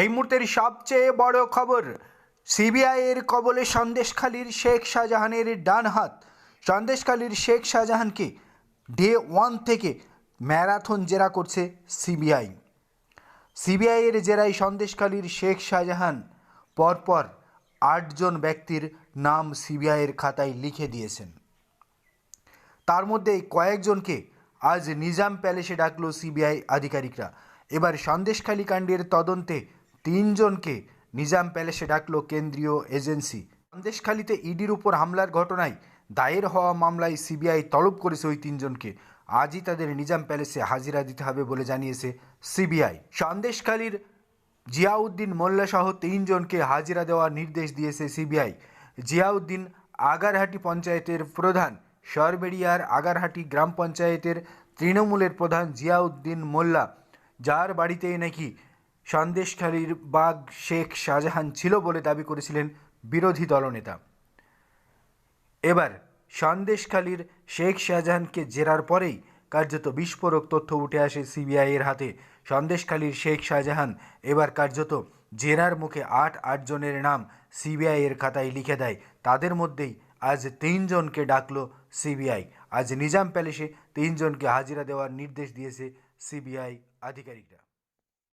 এই মুহূর্তের সবচেয়ে বড় খবর, সিবিআইয়ের কবলে সন্দেশখালীর শেখ শাহজাহানের ডান হাত। সন্দেশখালীর শেখ শাহজাহানকে ডে ওয়ান থেকে ম্যারাথন জেরা করছে সিবিআই। সিবিআইয়ের জেরায় সন্দেশখালীর শেখ শাহজাহান পরপর আটজন ব্যক্তির নাম সিবিআইয়ের খাতায় লিখে দিয়েছেন। তার মধ্যে কয়েকজনকে আজ নিজাম প্যালেসে ডাকলো সিবিআই আধিকারিকরা। এবার সন্দেশখালী কাণ্ডের তদন্তে তিনজনকে নিজাম প্যালেসে ডাকলো কেন্দ্রীয় এজেন্সি। সন্দেশখালীতে ইডির উপর হামলার ঘটনায় দায়ের হওয়া মামলায় সিবিআই তলব করেছে ওই তিনজনকে। আজই তাদের নিজাম প্যালেসে হাজিরা দিতে হবে বলে জানিয়েছে সিবিআই। সন্দেশখালীর জিয়াউদ্দিন মোল্লা সহ তিনজনকে হাজিরা দেওয়ার নির্দেশ দিয়েছে সিবিআই। জিয়াউদ্দিন আগারহাটি পঞ্চায়েতের প্রধান, সরবেড়িয়ার আগারহাটি গ্রাম পঞ্চায়েতের তৃণমূলের প্রধান জিয়াউদ্দিন মোল্লা। যার বাড়িতেই নাকি সন্দেশখালীর বাগ শেখ শাহজাহান ছিল বলে দাবি করেছিলেন বিরোধী দলনেতা। এবার সন্দেশখালীর শেখ শাহজাহানকে জেরার পরেই কার্যত বিস্ফোরক তথ্য উঠে আসে সিবিআইয়ের হাতে। সন্দেশখালীর শেখ শাহজাহান এবার কার্যত জেরার মুখে আট আটজনের নাম সিবিআইয়ের খাতায় লিখে দেয়। তাদের মধ্যেই আজ তিনজনকে ডাকলো সিবিআই। আজ নিজাম প্যালেসে তিনজনকে হাজিরা দেওয়ার নির্দেশ দিয়েছে সিবিআই আধিকারিকরা।